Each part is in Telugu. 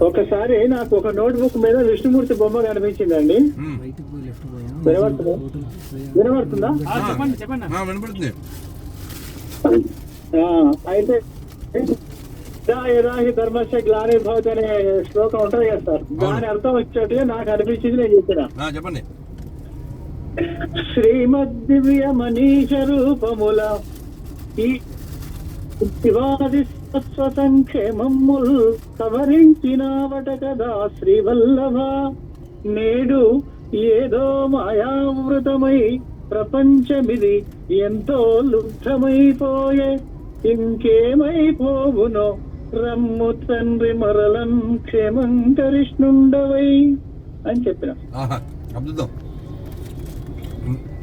ఒకసారి నాకు ఒక నోట్ బుక్ మీద విష్ణుమూర్తి బొమ్మ కనిపించిందండి. వినబడుతుందా? వినబడుతుందా? ఆ, అయితే యదా యదా హి ధర్మస్య గ్లాని భవతి అనే శ్లోకం ఉంటది కదా సార్. దాని అర్థం వచ్చేట్టుగా నాకు అనిపించింది నేను చెప్పిన. ఆ, చెప్పండి. శ్రీమద్దివ్య మనీష రూపముల ఈ శివాది సత్వ సంక్షేమముల్ సవరించినావట కదా శ్రీవల్లభ. నేడు ఏదో మాయావృతమై ప్రపంచమిది ఎంతో లుబ్ధమైపోయే. ఇంకేమైపోవునో రమ్ము తండ్రి మరలం క్షేమం కరిష్ణుండవై అని చెప్పిన.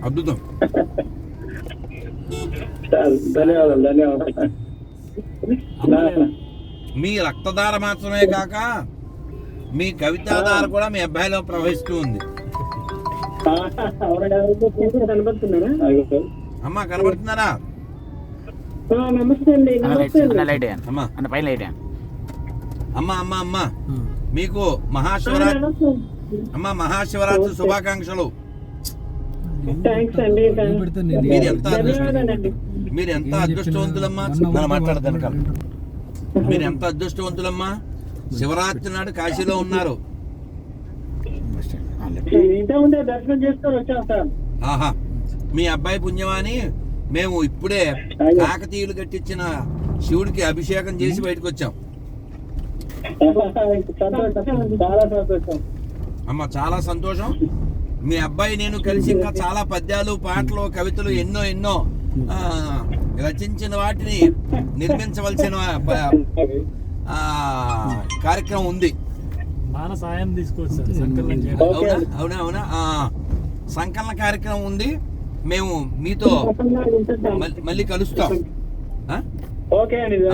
అద్భుతం. ధన్యవాదాలు ధన్యవాదాలు. మీ రక్తధార మాత్రమే కాక మీ కవితాధార కూడా మీ అబ్బాయిలో ప్రవహిస్తూ ఉంది. అమ్మా కనబడుతున్నారా. అమ్మా. అమ్మా అమ్మా. మీకు మహాశివరాత్రి. అమ్మా మహాశివరాత్రి శుభాకాంక్షలు. థాంక్స్ అండి మీరు ఎంత మీరు ఎంత అదృష్టవంతులమ్మా? మనం మాట్లాడతాను కదా. మీరు ఎంత అదృష్టవంతులమ్మా? శివరాత్రి నాడు కాశీలో ఉన్నారు. దర్శనం చేసుకొని ఆహా. మీ అబ్బాయి పుణ్యమాని మేము ఇప్పుడే కాకతీయులు కట్టించిన శివుడికి అభిషేకం చేసి బయటకు వచ్చాం. అమ్మ చాలా సంతోషం. మీ అబ్బాయి నేను కలిసి ఇంకా చాలా పద్యాలు పాటలు కవితలు ఎన్నో ఎన్నో రచించిన వాటిని నిర్మించవలసిన కార్యక్రమం ఉంది. మాన సాయం తీసుకోవచ్చు సార్ సంకలనం చేయడం ఓకే. అవునా అవునా? సంకలన కార్యక్రమం ఉంది. మేము మీతో మళ్ళీ- మళ్ళీ కలుస్తాం. ఆ? ఓకే అండి.